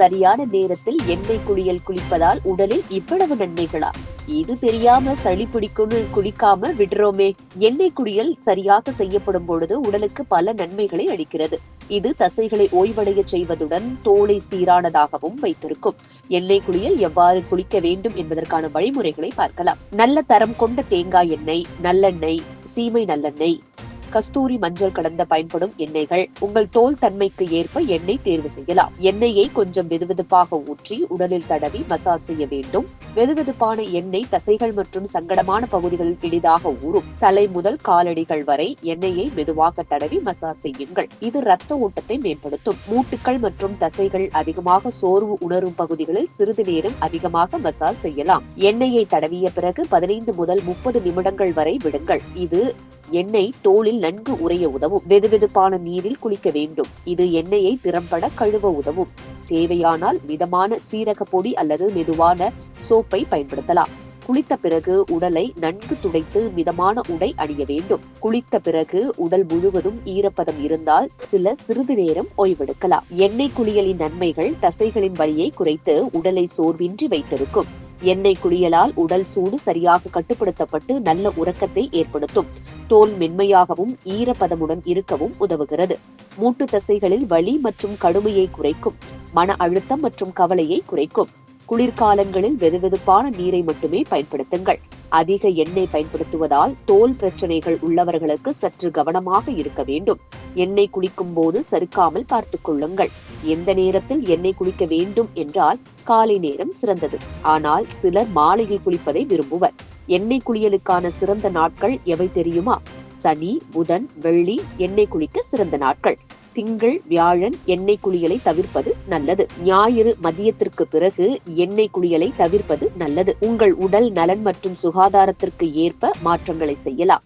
சரியான நேரத்தில் எண்ணெய் குளியல் குளிப்பதால் உடலில் இவ்வளவு நன்மைகளா? இது தெரியாம சளி பிடிக்கும்னு குளிக்காம விடுறோமே. எண்ணெய் குளியல் சரியாக செய்யப்படும் பொழுது உடலுக்கு பல நன்மைகளை அளிக்கிறது. இது தசைகளை ஓய்வடைய செய்வதுடன் தோலை சீரானதாகவும் வைத்திருக்கும். எண்ணெய் குளியல் எவ்வாறு குளிக்க வேண்டும் என்பதற்கான வழிமுறைகளை பார்க்கலாம். நல்ல தரம் கொண்ட தேங்காய் எண்ணெய் நல்லெண்ணெய் சீமை நல்லெண்ணெய் கஸ்தூரி மஞ்சள் கலந்த பயன்படும் எண்ணெய்கள். உங்கள் தோல் தன்மைக்கு ஏற்ப எண்ணெய் தேர்வு செய்யலாம். எண்ணெயை கொஞ்சம் வெதுவெதுப்பாக ஊற்றி உடலில் தடவி மசாஜ் செய்ய வேண்டும். வெதுவெதுப்பான எண்ணெய் தசைகள் மற்றும் சங்கடமான பகுதிகளில் எளிதாக ஊறும். தலை முதல் காலடிகள் வரை எண்ணெயை மெதுவாக தடவி மசாஜ் செய்யுங்கள். இது ரத்த ஓட்டத்தை மேம்படுத்தும். மூட்டுக்கள் மற்றும் தசைகள் அதிகமாக சோர்வு உணரும் பகுதிகளில் சிறிது நேரம் அதிகமாக மசாஜ் செய்யலாம். எண்ணெயை தடவிய பிறகு பதினைந்து முதல் முப்பது நிமிடங்கள் வரை விடுங்கள். இது எண்ணெய் தோளில் நன்கு உறைய உதவும். வெதுவெதுப்பான நீரில் குளிக்க வேண்டும். இது எண்ணெயை திறம்பட கழுவ உதவும். தேவையானால் மிதமான சீரக பொடி அல்லது மெதுவான சோப்பை பயன்படுத்தலாம். குளித்த பிறகு உடலை நன்கு துடைத்து மிதமான உடை அணிய வேண்டும். குளித்த பிறகு உடல் முழுவதும் ஈரப்பதம் இருந்தால் சில சிறிது நேரம் ஓய்வெடுக்கலாம். எண்ணெய் குளியலின் நன்மைகள் தசைகளின் வலியை குறைத்து உடலை சோர்வின்றி வைத்திருக்கும். எண்ணெய் குளியலால் உடல் சூடு சரியாக கட்டுப்படுத்தப்பட்டு நல்ல உறக்கத்தை ஏற்படுத்தும். தோல் மென்மையாகவும் ஈரப்பதமுடன் இருக்கவும் உதவுகிறது. மூட்டு தசைகளில் வலி மற்றும் கடுமையை குறைக்கும். மன அழுத்தம் மற்றும் கவலையை குறைக்கும். குளிர்காலங்களில் வெதுவெதுப்பான நீரை மட்டுமே பயன்படுத்துங்கள். அதிக எண்ணெய் பயன்படுத்துவதால் தோல் பிரச்சனைகள் உள்ளவர்களுக்கு சற்று கவனமாக இருக்க வேண்டும். எண்ணெய் குளிக்கும் போது சறுக்காமல் பார்த்துக் கொள்ளுங்கள். எந்த நேரத்தில் எண்ணெய் குளிக்க வேண்டும் என்றால் காலை நேரம் சிறந்தது. ஆனால் சிலர் மாலையில் குளிப்பதை விரும்புவர். எண்ணெய் குளியலுக்கான சிறந்த நாட்கள் எவை தெரியுமா? சனி புதன் வெள்ளி எண்ணெய் குளிக்க சிறந்த நாட்கள். திங்கள் வியாழன் எண்ணெய் குளியலை தவிர்ப்பது நல்லது. ஞாயிறு மதியத்திற்கு பிறகு எண்ணெய் குளியலை தவிர்ப்பது நல்லது. உங்கள் உடல் நலன் மற்றும் சுகாதாரத்திற்கு ஏற்ப மாற்றங்களை செய்யலாம்.